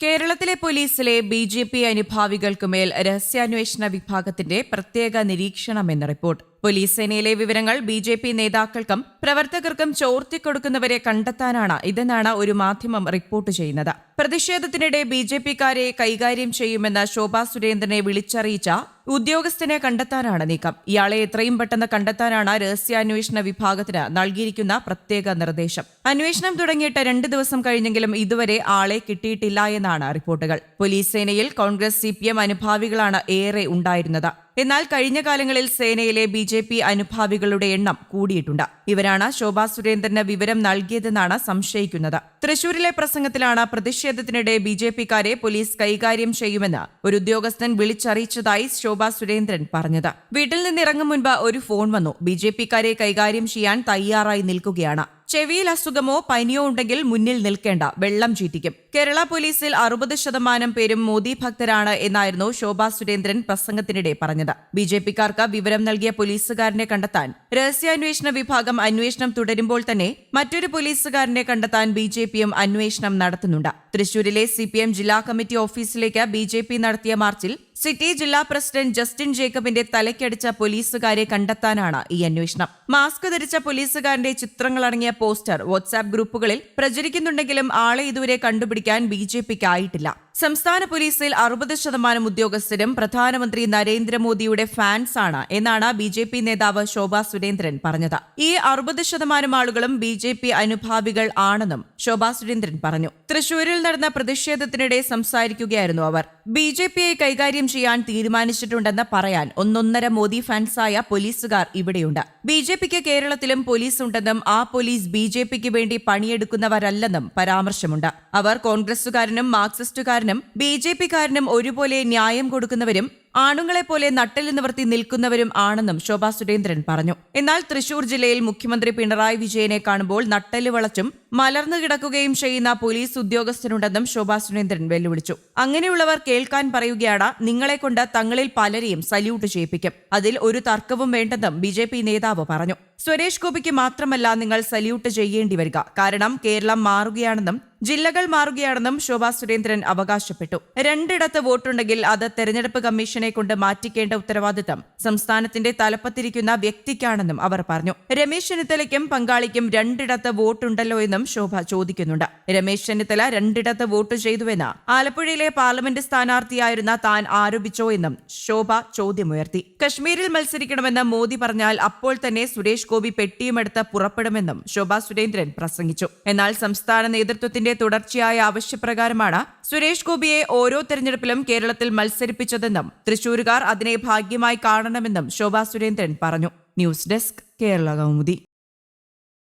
കേരളത്തിലെ പോലീസിലെ B J P അനുഭാവികൾക്കുമേൽ രഹസ്യാന്വേഷണ വിഭാഗത്തിന്റെ പ്രത്യേക നിരീക്ഷണമെന്ന റിപ്പോർട്ട്. പോലീസ് സേനയിലെ വിവരങ്ങൾ ബി ജെ പി നേതാക്കൾക്കും പ്രവർത്തകർക്കും ചോർത്തിക്കൊടുക്കുന്നവരെ കണ്ടെത്താനാണ് ഇതെന്നാണ് ഒരു മാധ്യമം റിപ്പോർട്ട് ചെയ്യുന്നത്. പ്രതിഷേധത്തിനിടെ ബി ജെ പിക്കാരെ കൈകാര്യം ചെയ്യുമെന്ന് ശോഭാ സുരേന്ദ്രനെ വിളിച്ചറിയിച്ച ഉദ്യോഗസ്ഥനെ കണ്ടെത്താനാണ് നീക്കം. ഇയാളെ എത്രയും പെട്ടെന്ന് കണ്ടെത്താനാണ് രഹസ്യാന്വേഷണ വിഭാഗത്തിന് നൽകിയിരിക്കുന്ന പ്രത്യേക നിർദ്ദേശം. അന്വേഷണം തുടങ്ങിയിട്ട് രണ്ട് ദിവസം കഴിഞ്ഞെങ്കിലും ഇതുവരെ ആളെ കിട്ടിയിട്ടില്ല എന്നാണ് റിപ്പോർട്ടുകൾ. പോലീസ് സേനയിൽ കോൺഗ്രസ് സി അനുഭാവികളാണ് ഏറെ ഉണ്ടായിരുന്നത്. എന്നാൽ കഴിഞ്ഞ കാലങ്ങളിൽ സേനയിലെ ബി ജെ പി അനുഭാവികളുടെ എണ്ണം കൂടിയിട്ടുണ്ട്. ഇവരാണ് ശോഭാ സുരേന്ദ്രന് വിവരം നൽകിയതെന്നാണ് സംശയിക്കുന്നത്. തൃശൂരിലെ പ്രസംഗത്തിലാണ് പ്രതിഷേധത്തിനിടെ ബി ജെ പിക്കാരെ പോലീസ് കൈകാര്യം ചെയ്യുമെന്ന് ഒരു ഉദ്യോഗസ്ഥൻ വിളിച്ചറിയിച്ചതായി ശോഭാ സുരേന്ദ്രൻ പറഞ്ഞത്. വീട്ടിൽ നിന്നിറങ്ങും മുൻപ് ഒരു ഫോൺ വന്നു. ബി ജെ പിക്കാരെ കൈകാര്യം ചെയ്യാൻ തയ്യാറായി നിൽക്കുകയാണ്. ചെവിയിൽ അസുഖമോ പനിയോ ഉണ്ടെങ്കിൽ മുന്നിൽ നിൽക്കേണ്ട വെള്ളം ചീറ്റിക്കും. കേരള പോലീസിൽ അറുപത് ശതമാനം പേരും മോദി ഭക്തരാണ് എന്നായിരുന്നു ശോഭാ സുരേന്ദ്രൻ പ്രസംഗത്തിനിടെ പറഞ്ഞത്. ബി ജെ പിക്കാർക്ക് വിവരം നൽകിയ പോലീസുകാരനെ കണ്ടെത്താൻ രഹസ്യാന്വേഷണ വിഭാഗം അന്വേഷണം തുടരുമ്പോൾ തന്നെ മറ്റൊരു പോലീസുകാരനെ കണ്ടെത്താൻ ബി ജെ പിയും അന്വേഷണം നടത്തുന്നുണ്ട്. തൃശൂരിലെ സി പി എം ജില്ലാ കമ്മിറ്റി ഓഫീസിലേക്ക് ബി ജെ പി നടത്തിയ മാർച്ചിൽ സിറ്റി ജില്ലാ പ്രസിഡന്റ് ജസ്റ്റിൻ ജേക്കബിന്റെ തലയ്ക്കടിച്ച പോലീസുകാരെ കണ്ടെത്താനാണ് ഈ അന്വേഷണം. മാസ്ക് ധരിച്ച പോലീസുകാരന്റെ ചിത്രങ്ങളടങ്ങിയ പോസ്റ്റർ വാട്സ്ആപ്പ് ഗ്രൂപ്പുകളിൽ പ്രചരിക്കുന്നുണ്ടെങ്കിലും ആളെ ഇതുവരെ കണ്ടുപിടിക്കാൻ ബി ജെ പിക്ക് ആയിട്ടില്ല സംസ്ഥാന പോലീസിൽ അറുപത് ശതമാനം ഉദ്യോഗസ്ഥരും പ്രധാനമന്ത്രി നരേന്ദ്രമോദിയുടെ ഫാൻസ് ആണ് എന്നാണ് ബി ജെ പി നേതാവ് ശോഭാ സുരേന്ദ്രൻ പറഞ്ഞത്. ഈ അറുപത് ശതമാനം ആളുകളും ബി ജെ പി അനുഭാവികൾ ആണെന്നും ശോഭാ സുരേന്ദ്രൻ പറഞ്ഞു. തൃശൂരിൽ നടന്ന പ്രതിഷേധത്തിനിടെ സംസാരിക്കുകയായിരുന്നു അവർ. ബി ജെ പിയെ കൈകാര്യം ചെയ്യാൻ തീരുമാനിച്ചിട്ടുണ്ടെന്ന് പറയാൻ ഒന്നൊന്നര മോദി ഫാൻസായ പോലീസുകാർ ഇവിടെയുണ്ട്. ബി ജെ പിക്ക് കേരളത്തിലും പോലീസ് ഉണ്ടെന്നും ആ പോലീസ് ബി ജെ പിക്ക് വേണ്ടി പണിയെടുക്കുന്നവരല്ലെന്നും പരാമർശമുണ്ട്. അവർ കോൺഗ്രസുകാരനും മാർക്സിസ്റ്റുകാരനും ബി ജെ പിക്കാരനും ഒരുപോലെ ന്യായം കൊടുക്കുന്നവരും ആണുങ്ങളെ പോലെ നട്ടെല്ല് നിവർത്തി നിൽക്കുന്നവരും ആണെന്നും ശോഭാ സുരേന്ദ്രൻ പറഞ്ഞു. എന്നാൽ തൃശൂർ ജില്ലയിൽ മുഖ്യമന്ത്രി പിണറായി വിജയനെ കാണുമ്പോൾ നട്ടൽ വളച്ചും മലർന്നു കിടക്കുകയും ചെയ്യുന്ന പോലീസ് ഉദ്യോഗസ്ഥനുണ്ടെന്നും ശോഭാ സുരേന്ദ്രൻ വെല്ലുവിളിച്ചു. അങ്ങനെയുള്ളവർ കേൾക്കാൻ പറയുകയാണ് നിങ്ങളെ കൊണ്ട് തങ്ങളിൽ പലരെയും സല്യൂട്ട് ചെയ്യിപ്പിക്കും. അതിൽ ഒരു തർക്കവും വേണ്ടെന്നും ബി ജെ പി നേതാവ് പറഞ്ഞു. സുരേഷ് ഗോപിക്ക് മാത്രമല്ല നിങ്ങൾ സല്യൂട്ട് ചെയ്യേണ്ടി വരിക. കാരണം കേരളം മാറുകയാണെന്നും ജില്ലകൾ മാറുകയാണെന്നും ശോഭാ സുരേന്ദ്രൻ അവകാശപ്പെട്ടു. രണ്ടിടത്ത് വോട്ടുണ്ടെങ്കിൽ അത് തെരഞ്ഞെടുപ്പ് കമ്മീഷനെ കൊണ്ട് മാറ്റിക്കേണ്ട ഉത്തരവാദിത്തം സംസ്ഥാനത്തിന്റെ തലപ്പത്തിരിക്കുന്ന വ്യക്തിക്കാണെന്നും അവർ പറഞ്ഞു. രമേശ് ചെന്നിത്തലയ്ക്കും പങ്കാളിക്കും രണ്ടിടത്ത് വോട്ടുണ്ടല്ലോ എന്നും ശോഭ ചോദിക്കുന്നുണ്ട്. രമേശ് ചെന്നിത്തല രണ്ടിടത്ത് വോട്ട് ചെയ്തുവെന്ന് ആലപ്പുഴയിലെ പാർലമെന്റ് സ്ഥാനാർത്ഥിയായിരുന്ന താൻ ആരോപിച്ചോ എന്നും ശോഭ ചോദ്യമുയർത്തി. കശ്മീരിൽ മത്സരിക്കണമെന്ന് മോദി പറഞ്ഞാൽ അപ്പോൾ തന്നെ സുരേഷ് ഗോപി പെട്ടിയുമെടുത്ത് പുറപ്പെടുമെന്നും ശോഭ സുരേന്ദ്രൻ പ്രസംഗിച്ചു. എന്നാൽ സംസ്ഥാന നേതൃത്വത്തിന്റെ തുടർച്ചയായ ആവശ്യപ്രകാരമാണ് സുരേഷ് ഗോപിയെ ഓരോ തെരഞ്ഞെടുപ്പിലും കേരളത്തിൽ മത്സരിപ്പിച്ചതെന്നും തൃശൂരുകാർ അതിനെ ഭാഗ്യമായി കാണണമെന്നും ശോഭാ സുരേന്ദ്രൻ പറഞ്ഞു. News desk Kerala Kaumudi.